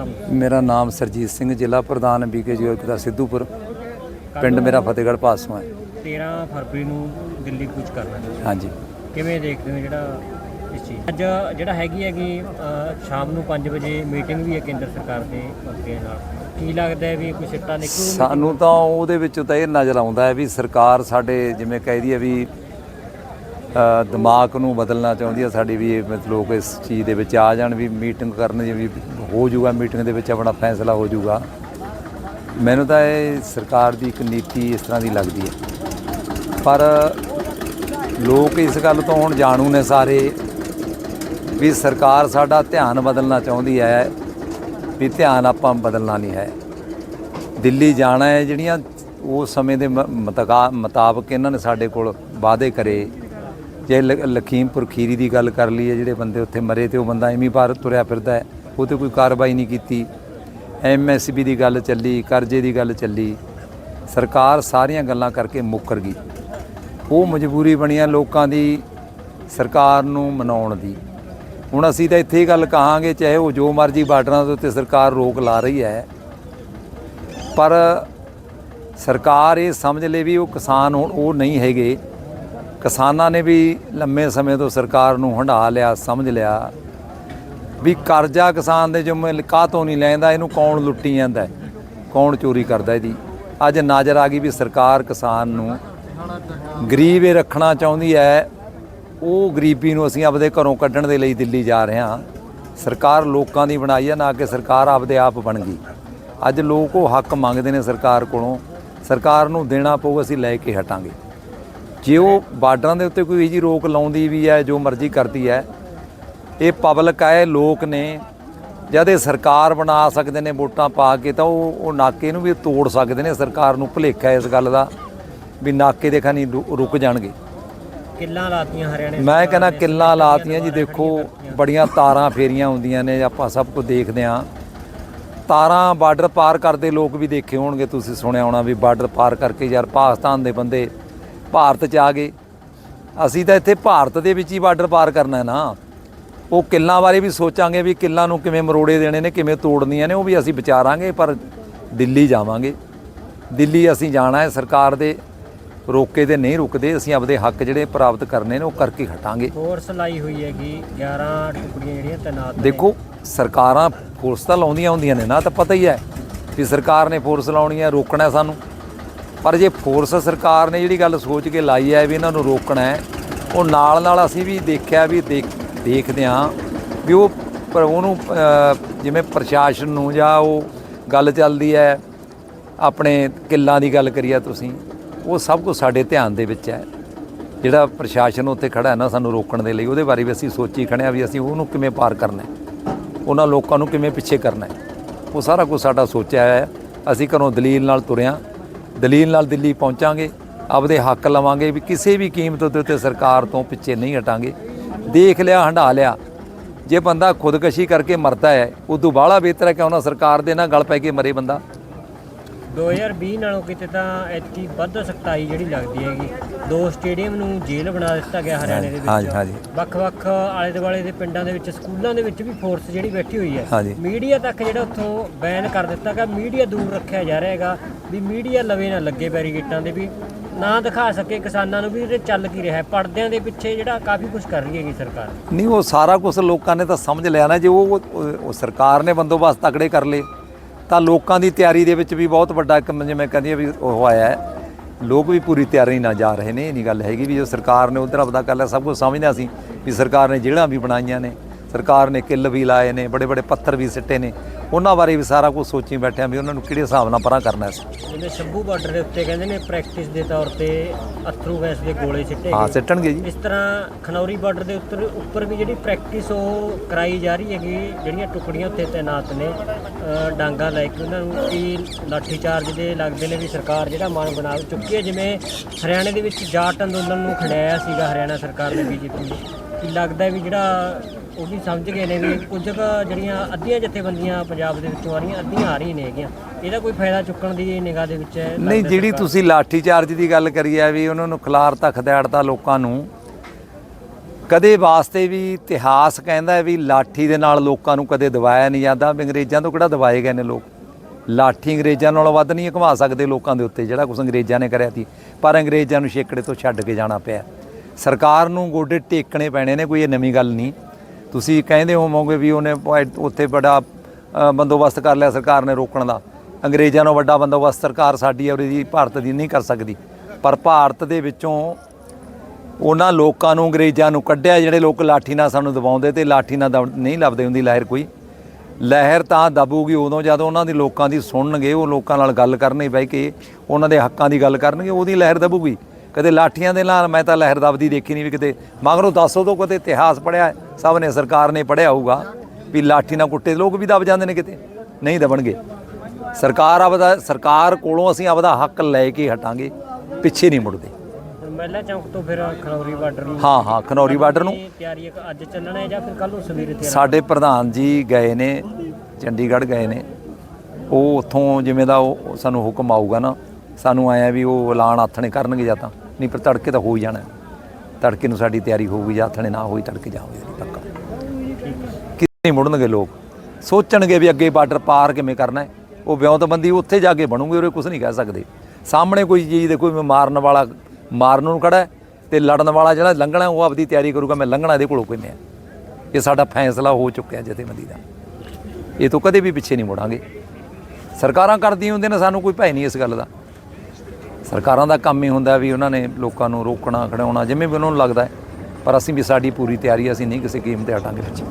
ਨਾਮ ਮੇਰਾ ਨਾਮ ਸਰਜੀਤ ਸਿੰਘ ਜ਼ਿਲ੍ਹਾ ਪ੍ਰਧਾਨ ਬੀਕੇ ਦਾ ਸਿੱਧੂਪੁਰ ਪਿੰਡ ਮੇਰਾ ਫਤਿਹਗੜ੍ਹ ਪਾਸੋਂ ਹੈ। 13 ਫਰਵਰੀ ਨੂੰ ਦਿੱਲੀ ਕੂਚ ਕਰਨਾ ਹੈ ਹਾਂਜੀ। ਕਿਵੇਂ ਦੇਖਦੇ ਹੋ ਜਿਹੜਾ ਇਸ ਚੀਜ਼ ਅੱਜ ਜਿਹੜਾ ਹੈਗੀ ਹੈਗੀ ਅ, ਸ਼ਾਮ ਨੂੰ 5 ਵਜੇ ਮੀਟਿੰਗ ਵੀ ਹੈ ਕੇਂਦਰ ਸਰਕਾਰ ਦੇ ਮੰਤਰੀਆਂ ਨਾਲ। ਕੀ ਲੱਗਦਾ ਹੈ ਵੀ ਕੋਈ ਸਿੱਟਾ ਨਿਕਲੂ? ਸਾਨੂੰ ਤਾਂ ਉਹਦੇ ਵਿੱਚੋਂ ਤਾਂ ਇਹ ਨਜ਼ਰ ਆਉਂਦਾ ਹੈ ਵੀ ਸਰਕਾਰ ਸਾਡੇ ਜਿਵੇਂ ਕਹਿਦੀ ਹੈ ਵੀ ਦਿਮਾਗ ਨੂੰ ਬਦਲਣਾ ਚਾਹੁੰਦੀ ਹੈ ਸਾਡੀ ਵੀ ਮਤਲਬ ਲੋਕ ਇਸ ਚੀਜ਼ ਦੇ ਵਿੱਚ ਆ ਜਾਣ ਵੀ ਮੀਟਿੰਗ ਕਰਨ ਜੀ ਵੀ ਹੋ ਜਾਊਗਾ ਮੀਟਿੰਗ ਦੇ ਵਿੱਚ ਆਪਣਾ ਫੈਸਲਾ ਹੋ ਜਾਊਗਾ। ਮੈਨੂੰ ਤਾਂ ਇਹ ਸਰਕਾਰ ਦੀ ਇੱਕ ਨੀਤੀ ਇਸ ਤਰ੍ਹਾਂ ਦੀ ਲੱਗਦੀ ਹੈ। ਪਰ ਲੋਕ ਇਸ ਗੱਲ ਤੋਂ ਹੁਣ ਜਾਣੂ ਨੇ ਸਾਰੇ ਵੀ ਸਰਕਾਰ ਸਾਡਾ ਧਿਆਨ ਬਦਲਣਾ ਚਾਹੁੰਦੀ ਹੈ, ਵੀ ਧਿਆਨ ਆਪਾਂ ਬਦਲਣਾ ਨਹੀਂ ਹੈ। ਦਿੱਲੀ ਜਾਣਾ ਹੈ, ਜਿਹੜੀਆਂ ਉਸ ਸਮੇਂ ਦੇ ਮਤਕਾ- ਮੁਤਾਬਕ ਇਹਨਾਂ ਨੇ ਸਾਡੇ ਕੋਲ ਵਾਅਦੇ ਕਰੇ ਜੇ ਲ- ਲਖੀਮਪੁਰ ਖੀਰੀ ਦੀ ਗੱਲ ਕਰ ਲਈਏ, ਜਿਹੜੇ ਬੰਦੇ ਉੱਥੇ ਮਰੇ ਤੇ ਉਹ ਬੰਦਾ ਐਵੇਂ ਬਾਹਰ ਤੁਰਿਆ ਫਿਰਦਾ ਹੈ, ਉਹ ਤੇ ਕੋਈ ਕਾਰਵਾਈ ਨਹੀਂ ਕੀਤੀ। ਐਮਐਸਪੀ ਦੀ ਗੱਲ ਚੱਲੀ, ਕਰਜ਼ੇ ਦੀ ਗੱਲ ਚੱਲੀ, ਸਰਕਾਰ ਸਾਰੀਆਂ ਗੱਲਾਂ ਕਰਕੇ ਮੁੱਕਰ ਗਈ। ਉਹ ਮਜਬੂਰੀ ਬਣੀਆਂ ਲੋਕਾਂ ਦੀ, ਸਰਕਾਰ ਨੂੰ ਮਨਾਉਣ ਦੀ। ਹੁਣ ਅਸੀਂ ਤਾਂ ਇੱਥੇ ਹੀ ਗੱਲ ਕਹਾਂਗੇ, ਚਾਹੇ ਉਹ ਜੋ ਮਰਜ਼ੀ ਬਾਰਡਰਾਂ ਦੇ ਉੱਤੇ ਸਰਕਾਰ ਰੋਕ ਲਾ ਰਹੀ ਹੈ, ਪਰ ਸਰਕਾਰ ਇਹ ਸਮਝ ਲੈ ਵੀ ਉਹ ਕਿਸਾਨ ਹੁਣ, ਉਹ ਨਹੀਂ ਹੈਗੇ। ਕਿਸਾਨਾਂ ਨੇ ਵੀ ਲੰਮੇ ਸਮੇਂ ਤੋਂ ਸਰਕਾਰ ਨੂੰ ਹੰਢਾ ਲਿਆ, ਸਮਝ ਲਿਆ ਵੀ ਕਰਜ਼ਾ ਕਿਸਾਨ ਦੇ ਜੁਮੇ ਤੋਂ ਨਹੀਂ ਲੈਂਦਾ, ਇਹਨੂੰ ਕੌਣ ਲੁੱਟੀ ਜਾਂਦਾ, ਕੌਣ ਚੋਰੀ ਕਰਦਾ ਇਹਦੀ। ਅੱਜ ਨਜ਼ਰ ਆ ਗਈ ਵੀ ਸਰਕਾਰ ਕਿਸਾਨ ਨੂੰ ਗਰੀਬ ਇਹ ਰੱਖਣਾ ਚਾਹੁੰਦੀ ਹੈ, ਉਹ ਗਰੀਬੀ ਨੂੰ ਅਸੀਂ ਆਪਦੇ ਘਰੋਂ ਕੱਢਣ ਦੇ ਲਈ ਦਿੱਲੀ ਜਾ ਰਹੇ ਹਾਂ। ਸਰਕਾਰ ਲੋਕਾਂ ਦੀ ਬਣਾਈ ਹੈ ਨਾ ਕਿ ਸਰਕਾਰ ਆਪਦੇ ਆਪ ਬਣ ਗਈ। ਅੱਜ ਲੋਕ ਉਹ ਹੱਕ ਮੰਗਦੇ ਨੇ ਸਰਕਾਰ ਕੋਲੋਂ, ਸਰਕਾਰ ਨੂੰ ਦੇਣਾ ਪਊ ਅਸੀਂ ਲੈ ਕੇ ਹਟਾਂਗੇ। ਜੇ ਉਹ ਬਾਰਡਰਾਂ ਦੇ ਉੱਤੇ ਕੋਈ ਜੀ ਰੋਕ ਲਾਉਂਦੀ ਵੀ ਹੈ ਜੋ ਮਰਜ਼ੀ ਕਰਦੀ ਹੈ ਇਹ ਪਬਲਿਕ ਹੈ ਲੋਕ ਨੇ ਜਦ ਇਹ ਸਰਕਾਰ ਬਣਾ ਸਕਦੇ ਨੇ ਵੋਟਾਂ ਪਾ ਕੇ ਤਾਂ ਉਹ ਉਹ ਨਾਕੇ ਨੂੰ ਵੀ ਤੋੜ ਸਕਦੇ ਨੇ ਸਰਕਾਰ ਨੂੰ ਭੁਲੇਖਾ ਇਸ ਗੱਲ ਦਾ ਵੀ ਨਾਕੇ ਦੇ ਖਾਨੀ ਰੁਕ ਜਾਣਗੇ। ਕਿੱਲਾਂ ਲਾਤੀਆਂ ਹਰਿਆਣੇ ਮੈਂ ਕਹਿੰਦਾ ਕਿੱਲਾਂ ਲਾਤੀਆਂ ਜੀ ਦੇਖੋ ਬੜੀਆਂ ਤਾਰਾਂ ਫੇਰੀਆਂ ਹੁੰਦੀਆਂ ਨੇ ਆਪਾਂ ਸਭ ਕੁਝ ਦੇਖਦੇ ਹਾਂ। ਤਾਰਾਂ ਬਾਰਡਰ ਪਾਰ ਕਰਦੇ ਲੋਕ ਵੀ ਦੇਖੇ ਹੋਣਗੇ ਤੁਸੀਂ ਸੁਣਿਆ ਹੋਣਾ ਵੀ ਬਾਰਡਰ ਪਾਰ ਕਰਕੇ ਯਾਰ ਪਾਕਿਸਤਾਨ ਦੇ ਬੰਦੇ ਭਾਰਤ 'ਚ ਆ ਗਏ। ਅਸੀਂ ਤਾਂ ਇੱਥੇ ਭਾਰਤ ਦੇ ਵਿੱਚ ਹੀ ਬਾਰਡਰ ਪਾਰ ਕਰਨਾ ਹੈ ਨਾ। ਉਹ ਕਿੱਲਾਂ ਬਾਰੇ ਵੀ ਸੋਚਾਂਗੇ ਵੀ ਕਿੱਲਾਂ ਨੂੰ ਕਿਵੇਂ ਮਰੋੜੇ ਦੇਣੇ ਨੇ ਕਿਵੇਂ ਤੋੜਨੀਆਂ ਨੇ ਉਹ ਵੀ ਅਸੀਂ ਵਿਚਾਰਾਂਗੇ ਪਰ ਦਿੱਲੀ ਜਾਵਾਂਗੇ। ਦਿੱਲੀ ਅਸੀਂ ਜਾਣਾ ਹੈ ਸਰਕਾਰ ਦੇ ਰੋਕੇ ਤੇ ਨਹੀਂ ਰੁਕਦੇ ਅਸੀਂ ਆਪਦੇ ਹੱਕ ਜਿਹੜੇ ਪ੍ਰਾਪਤ ਕਰਨੇ ਨੇ ਉਹ ਕਰਕੇ ਹਟਾਂਗੇ। ਫੋਰਸ ਲਾਈ ਹੋਈ ਹੈਗੀ 11 ਟੁਕੜੀਆਂ ਜਿਹੜੀਆਂ ਤੈਨਾਤ। ਦੇਖੋ ਸਰਕਾਰਾਂ ਫੋਰਸ ਤਾਂ ਲਾਉਂਦੀਆਂ ਹੁੰਦੀਆਂ ਨੇ ਨਾ ਤਾਂ ਪਤਾ ਹੀ ਹੈ ਵੀ ਸਰਕਾਰ ਨੇ ਫੋਰਸ ਲਾਉਣੀ ਹੈ ਰੋਕਣਾ ਸਾਨੂੰ। ਪਰ ਜੇ ਫੋਰਸ ਸਰਕਾਰ ਨੇ ਜਿਹੜੀ ਗੱਲ ਸੋਚ ਕੇ ਲਾਈ ਹੈ ਵੀ ਇਹਨਾਂ ਨੂੰ ਰੋਕਣਾ ਹੈ, ਉਹ ਨਾਲ ਨਾਲ ਅਸੀਂ ਵੀ ਦੇਖਿਆ ਵੀ ਦੇਖ, ਦੇਖਦੇ ਹਾਂ ਵੀ ਉਹ ਪਰ ਉਹਨੂੰ ਜਿਵੇਂ ਪ੍ਰਸ਼ਾਸਨ ਨੂੰ ਜਾਂ ਉਹ ਗੱਲ ਚੱਲਦੀ ਹੈ, ਆਪਣੇ ਕਿੱਲਾਂ ਦੀ ਗੱਲ ਕਰੀਏ ਤੁਸੀਂ, ਉਹ ਸਭ ਕੁਝ ਸਾਡੇ ਧਿਆਨ ਦੇ ਵਿੱਚ ਹੈ। ਜਿਹੜਾ ਪ੍ਰਸ਼ਾਸਨ ਉੱਥੇ ਖੜਾ ਹੈ ਨਾ ਸਾਨੂੰ ਰੋਕਣ ਦੇ ਲਈ, ਉਹਦੇ ਬਾਰੇ ਵੀ ਅਸੀਂ ਸੋਚੀ ਖੜੇ ਹਾਂ ਵੀ ਅਸੀਂ ਉਹਨੂੰ ਕਿਵੇਂ ਪਾਰ ਕਰਨਾ ਹੈ, ਉਹਨਾਂ ਲੋਕਾਂ ਨੂੰ ਕਿਵੇਂ ਪਿੱਛੇ ਕਰਨਾ ਹੈ। ਉਹ ਸਾਰਾ ਕੁਝ ਸਾਡਾ ਸੋਚਿਆ ਹੈ। ਅਸੀਂ ਘਰੋਂ ਦਲੀਲ ਨਾਲ ਤੁਰਿਆ ਦਲੀਲ ਨਾਲ ਦਿੱਲੀ ਪਹੁੰਚਾਂਗੇ, ਆਪਦੇ ਹੱਕ ਲਵਾਂਗੇ ਵੀ ਕਿਸੇ ਵੀ ਕੀਮਤ ਦੇ ਉੱਤੇ ਸਰਕਾਰ ਤੋਂ ਪਿੱਛੇ ਨਹੀਂ ਹਟਾਂਗੇ। ਦੇਖ ਲਿਆ ਹੰਢਾ ਲਿਆ। ਜੇ ਬੰਦਾ ਖੁਦਕਸ਼ੀ ਕਰਕੇ ਮਰਦਾ ਹੈ, ਉਦੋਂ ਬਾਹਲਾ ਬਿਹਤਰ ਹੈ ਕਿ ਉਹਨਾਂ ਸਰਕਾਰ ਦੇ ਨਾਲ ਗਲ ਪੈ ਕੇ ਮਰੇ ਬੰਦਾ। 2020 ਨਾਲੋਂ ਕਿਤੇ ਤਾਂ ਐਤਕੀ ਵੱਧ ਸਖਤਾਈ ਜਿਹੜੀ ਲੱਗਦੀ ਹੈਗੀ। ਦੋ ਸਟੇਡੀਅਮ ਨੂੰ ਜੇਲ੍ਹ ਬਣਾ ਦਿੱਤਾ ਗਿਆ ਹਰਿਆਣੇ ਦੇ ਵਿੱਚ। ਹਾਂਜੀ ਵੱਖ-ਵੱਖ ਆਲੇ ਦੁਆਲੇ ਦੇ ਪਿੰਡਾਂ ਦੇ ਵਿੱਚ ਸਕੂਲਾਂ ਦੇ ਵਿੱਚ ਵੀ ਫੋਰਸ ਜਿਹੜੀ ਬੈਠੀ ਹੋਈ ਹੈ। ਮੀਡੀਆ ਤੱਕ ਜਿਹੜਾ ਉੱਥੋਂ ਬੈਨ ਕਰ ਦਿੱਤਾ ਗਿਆ ਮੀਡੀਆ ਦੂਰ ਰੱਖਿਆ ਜਾ ਰਿਹਾ ਹੈਗਾ ਵੀ ਮੀਡੀਆ ਲਵੇ ਨਾ ਲੱਗੇ ਬੈਰੀਗੇਟਾਂ ਦੇ ਵੀ। ਨਾ ਦਿਖਾ ਸਕੇ ਕਿਸਾਨਾਂ ਨੂੰ ਵੀ ਇਹ ਚੱਲ ਕੀ ਰਿਹਾ ਹੈ। ਪਰਦਿਆਂ ਦੇ ਪਿੱਛੇ ਜਿਹੜਾ ਕਾਫੀ ਕੁਝ ਕਰ ਰਹੀ ਹੈਗੀ ਸਰਕਾਰ। ਨਹੀਂ ਉਹ ਸਾਰਾ ਕੁਝ ਲੋਕਾਂ ਨੇ ਤਾਂ ਸਮਝ ਲਿਆ ਨਾ ਜੇ ਉਹ ਸਰਕਾਰ ਨੇ ਬੰਦੋਬਸਤ ਤਕੜੇ ਕਰ ਲਏ। ਤਾਂ ਲੋਕਾਂ ਦੀ ਤਿਆਰੀ ਦੇ ਵਿੱਚ ਵੀ ਬਹੁਤ ਵੱਡਾ ਇੱਕ ਜਿਵੇਂ ਕਹਿੰਦੀ ਆ ਵੀ ਉਹ ਆਇਆ ਹੈ। ਲੋਕ ਵੀ ਪੂਰੀ ਤਿਆਰੀ ਨਾਲ ਜਾ ਰਹੇ ਨੇ, ਇਹ ਨਹੀਂ ਗੱਲ ਹੈਗੀ ਵੀ ਜੋ ਸਰਕਾਰ ਨੇ ਉਧਰ ਆਪਦਾ ਕਰ ਲਿਆ ਸਭ ਕੁਝ ਸਮਝਦੇ ਸੀ ਵੀ ਸਰਕਾਰ ਨੇ ਜਿਹੜਾ ਵੀ ਬਣਾਈਆਂ ਨੇ। ਸਰਕਾਰ ਨੇ ਕਿੱਲ ਵੀ ਲਾਏ ਨੇ ਬੜੇ ਬੜੇ ਪੱਥਰ ਵੀ ਸਿੱਟੇ ਨੇ। ਉਹਨਾਂ ਬਾਰੇ ਵੀ ਸਾਰਾ ਕੁਝ ਸੋਚੀ ਬੈਠੇ ਆ ਵੀ ਉਹਨਾਂ ਨੂੰ ਕਿਹੜੇ ਹਿਸਾਬ ਨਾਲ ਪਰਾਂ ਕਰਨਾ ਸੀ ਜਿਵੇਂ ਸ਼ੰਭੂ ਬਾਰਡਰ ਦੇ ਉੱਤੇ ਕਹਿੰਦੇ ਨੇ ਪ੍ਰੈਕਟਿਸ ਦੇ ਤੌਰ ਤੇ ਅਥਰੂ ਗੈਸ ਦੇ ਗੋਲੇ ਸਿੱਟੇ ਹਾਂ। ਸਿੱਟਣਗੇ ਜੀ। ਇਸ ਤਰ੍ਹਾਂ ਖਨੌਰੀ ਬਾਰਡਰ ਦੇ ਉੱਤਰ ਉੱਪਰ ਵੀ ਜਿਹੜੀ ਪ੍ਰੈਕਟਿਸ ਉਹ ਕਰਾਈ ਜਾ ਰਹੀ ਹੈਗੀ ਜਿਹੜੀਆਂ ਟੁਕੜੀਆਂ ਉੱਤੇ ਤਾਇਨਾਤ ਨੇ ਡਾਂਗਾ ਲੈ ਕੇ ਉਹਨਾਂ ਨੂੰ ਕੀ ਲਾਠੀ ਚਾਰਜ ਦੇ ਲੱਗਦੇ ਨੇ ਵੀ ਸਰਕਾਰ ਜਿਹੜਾ ਮਨ ਬਣਾ ਚੁੱਕੀ ਹੈ। ਜਿਵੇਂ ਹਰਿਆਣੇ ਦੇ ਵਿੱਚ ਜਾਟ ਅੰਦੋਲਨ ਨੂੰ ਖੜਾਇਆ ਸੀਗਾ ਹਰਿਆਣਾ ਸਰਕਾਰ ਨੇ ਬੀਜੇਪੀ ਲੱਗਦਾ ਹੈ ਵੀ ਜਿਹੜਾ ਉਹ ਵੀ ਸਮਝ ਗਏ ਨੇ ਵੀ ਕੁਝ ਕੁ ਜਿਹੜੀਆਂ ਅੱਧੀਆਂ ਜਥੇਬੰਦੀਆਂ ਪੰਜਾਬ ਦੇ ਵਿੱਚੋਂ ਆ ਰਹੀਆਂ ਅੱਧੀਆਂ ਆ ਰਹੀਆਂ ਨੇ ਹੈਗੀਆਂ। ਇਹਦਾ ਕੋਈ ਫਾਇਦਾ ਚੁੱਕਣ ਦੀ ਨਿਗਾਹ ਦੇ ਵਿੱਚ ਹੈ ਨਹੀਂ ਜਿਹੜੀ? ਤੁਸੀਂ ਲਾਠੀ ਚਾਰਜ ਦੀ ਗੱਲ ਕਰੀ ਹੈ ਵੀ ਉਹਨਾਂ ਨੂੰ ਖਿਲਾਰਤਾ ਖਦੈੜਤਾ ਲੋਕਾਂ ਨੂੰ ਕਦੇ ਵਾਸਤੇ ਵੀ ਇਤਿਹਾਸ ਕਹਿੰਦਾ ਹੈ ਵੀ ਲਾਠੀ ਦੇ ਨਾਲ ਲੋਕਾਂ ਨੂੰ ਕਦੇ ਦਬਾਇਆ ਨਹੀਂ ਜਾਂਦਾ ਵੀ ਅੰਗਰੇਜ਼ਾਂ ਤੋਂ ਕਿਹੜਾ ਦਬਾਏ ਗਏ ਨੇ ਲੋਕ? ਲਾਠੀ ਅੰਗਰੇਜ਼ਾਂ ਨਾਲੋਂ ਵੱਧ ਨਹੀਂ ਘੁਮਾ ਸਕਦੇ ਲੋਕਾਂ ਦੇ ਉੱਤੇ ਜਿਹੜਾ ਕੁਝ ਅੰਗਰੇਜ਼ਾਂ ਨੇ ਕਰਿਆ ਸੀ ਪਰ ਅੰਗਰੇਜ਼ਾਂ ਨੂੰ ਛੇਕੜੇ ਤੋਂ ਛੱਡ ਕੇ ਜਾਣਾ ਪਿਆ। ਸਰਕਾਰ ਨੂੰ ਗੋਡੇ ਟੇਕਣੇ ਪੈਣੇ ਨੇ ਕੋਈ ਇਹ ਨਵੀਂ ਗੱਲ ਨਹੀਂ। ਤੁਸੀਂ ਕਹਿੰਦੇ ਹੋਵੋਗੇ ਵੀ ਉਹਨੇ ਉੱਥੇ ਬੜਾ ਬੰਦੋਬਸਤ ਕਰ ਲਿਆ ਸਰਕਾਰ ਨੇ ਰੋਕਣ ਦਾ। ਅੰਗਰੇਜ਼ਾਂ ਨਾਲੋਂ ਵੱਡਾ ਬੰਦੋਬਸਤ ਸਰਕਾਰ ਸਾਡੀ ਹੈ ਉਹਦੀ ਭਾਰਤ ਦੀ ਨਹੀਂ ਕਰ ਸਕਦੀ। ਪਰ ਭਾਰਤ ਦੇ ਵਿੱਚੋਂ ਉਹਨਾਂ ਲੋਕਾਂ ਨੂੰ, ਅੰਗਰੇਜ਼ਾਂ ਨੂੰ ਕੱਢਿਆ, ਜਿਹੜੇ ਲੋਕ ਲਾਠੀ ਨਾਲ ਸਾਨੂੰ ਦਬਾਉਂਦੇ ਤੇ ਲਾਠੀ ਨਾਲ ਦਬ- ਨਹੀਂ ਲੱਭਦੇ ਹੁੰਦੀ ਲਹਿਰ ਕੋਈ। ਲਹਿਰ ਤਾਂ ਦਬੂਗੀ ਉਦੋਂ ਜਦੋਂ ਉਹਨਾਂ ਦੇ ਲੋਕਾਂ ਦੀ ਸੁਣਨਗੇ, ਉਹ ਲੋਕਾਂ ਨਾਲ ਗੱਲ ਕਰਨਗੇ ਬਹਿ ਕੇ ਉਹਨਾਂ ਦੇ ਹੱਕਾਂ ਦੀ ਗੱਲ ਕਰਨਗੇ, ਉਹਦੀ ਲਹਿਰ ਦਬੂਗੀ। ਕਦੇ ਲਾਠੀਆਂ ਦੇ ਨਾਲ ਮੈਂ ਤਾਂ ਲਹਿਰ ਦਬਦੀ ਦੇਖੀ ਨਹੀਂ ਵੀ ਕਿਤੇ ਮਗਰੋਂ ਦੱਸੋ ਤੋਂ ਕਦੇ ਇਤਿਹਾਸ ਪੜਿਆ ਸਭ ਨੇ ਸਰਕਾਰ ਨੇ ਪੜਿਆ ਹੋਊਗਾ ਵੀ ਲਾਠੀ ਨਾਲ ਕੁੱਟੇ ਲੋਕ ਵੀ ਦਬ ਜਾਂਦੇ ਨੇ ਕਿਤੇ ਨਹੀਂ ਦਬਣਗੇ। ਸਰਕਾਰ ਆਪਦਾ ਸਰਕਾਰ ਕੋਲੋਂ ਅਸੀਂ ਆਪਦਾ ਹੱਕ ਲੈ ਕੇ ਹਟਾਂਗੇ ਪਿੱਛੇ ਨਹੀਂ ਮੁੜਦੇ। ਮਹਿਲਾ ਚੌਂਕ ਤੋਂ ਫਿਰ ਖਨੌਰੀ ਬਾਰਡਰ ਨੂੰ ਹਾਂ ਹਾਂ ਖਨੌਰੀ ਬਾਰਡਰ ਨੂੰ। ਤਿਆਰੀ ਇੱਕ ਅੱਜ ਚੱਲਣਾ ਹੈ ਜਾਂ ਫਿਰ ਕੱਲ ਨੂੰ ਸਵੇਰੇ ਤਿਆਰੀ? ਸਾਡੇ ਪ੍ਰਧਾਨ ਜੀ ਗਏ ਨੇ ਚੰਡੀਗੜ੍ਹ ਗਏ ਨੇ। ਉਹ ਉੱਥੋਂ ਜਿਵੇਂ ਦਾ ਉਹ ਸਾਨੂੰ ਹੁਕਮ ਆਊਗਾ ਨਾ ਸਾਨੂੰ ਆਇਆ ਵੀ ਉਹ ਐਲਾਨ ਆਥਣੇ ਕਰਨਗੇ ਜਾਂ ਤਾਂ। ਨਹੀਂ ਪਰ ਤੜਕੇ ਤਾਂ ਹੋ ਹੀ ਜਾਣਾ। ਤੜਕੇ ਨੂੰ ਸਾਡੀ ਤਿਆਰੀ ਹੋਊਗੀ ਜਾਂ ਆਥਣੇ ਨਾ ਹੋਈ ਤੜਕੇ ਜਾਊਗੀ ਪੱਕਾ। ਕਿਤੇ ਨਹੀਂ ਮੁੜਨਗੇ ਲੋਕ? ਸੋਚਣਗੇ ਵੀ ਅੱਗੇ ਬਾਰਡਰ ਪਾਰ ਕਿਵੇਂ ਕਰਨਾ ਹੈ। ਉਹ ਵਿਉਂਤਬੰਦੀ ਉੱਥੇ ਜਾ ਕੇ ਬਣੂਗੀ, ਉਰੇ ਕੁਝ ਨਹੀਂ ਕਹਿ ਸਕਦੇ। ਸਾਹਮਣੇ ਕੋਈ ਚੀਜ਼ ਦੇ ਕੋਈ ਮਾਰਨ ਵਾਲਾ, ਮਾਰਨ ਨੂੰ ਖੜਾ ਹੈ ਤੇ ਲੜਨ ਵਾਲਾ ਜਿਹੜਾ ਲੰਘਣਾ ਉਹ ਆਪਦੀ ਤਿਆਰੀ ਕਰੂਗਾ। ਮੈਂ ਲੰਘਣਾ ਇਹਦੇ ਕੋਲੋਂ ਕੋਈ ਮੈਂ ਇਹ ਸਾਡਾ ਫੈਸਲਾ ਹੋ ਚੁੱਕਿਆ ਜਥੇਬੰਦੀ ਦਾ। ਇਹ ਤੋਂ ਕਦੇ ਵੀ ਪਿੱਛੇ ਨਹੀਂ ਮੁੜਾਂਗੇ। ਸਰਕਾਰਾਂ ਕਰਦੀਆਂ ਹੁੰਦੀਆਂ ਨੇ, ਸਾਨੂੰ ਕੋਈ ਭੈ ਨਹੀਂ ਇਸ ਗੱਲ ਦਾ। ਸਰਕਾਰਾਂ ਦਾ ਕੰਮ ਹੀ ਹੁੰਦਾ ਵੀ ਉਹਨਾਂ ਨੇ ਲੋਕਾਂ ਨੂੰ ਰੋਕਣਾ ਖੜਾਉਣਾ ਜਿਵੇਂ ਵੀ ਉਹਨਾਂ ਨੂੰ ਲੱਗਦਾ ਪਰ ਅਸੀਂ ਵੀ ਸਾਡੀ ਪੂਰੀ ਤਿਆਰੀ, ਅਸੀਂ ਨਹੀਂ ਕਿਸੇ ਕੀਮਤ ਤੇ ਹਟਾਂਗੇ ਪਿੱਛੇ।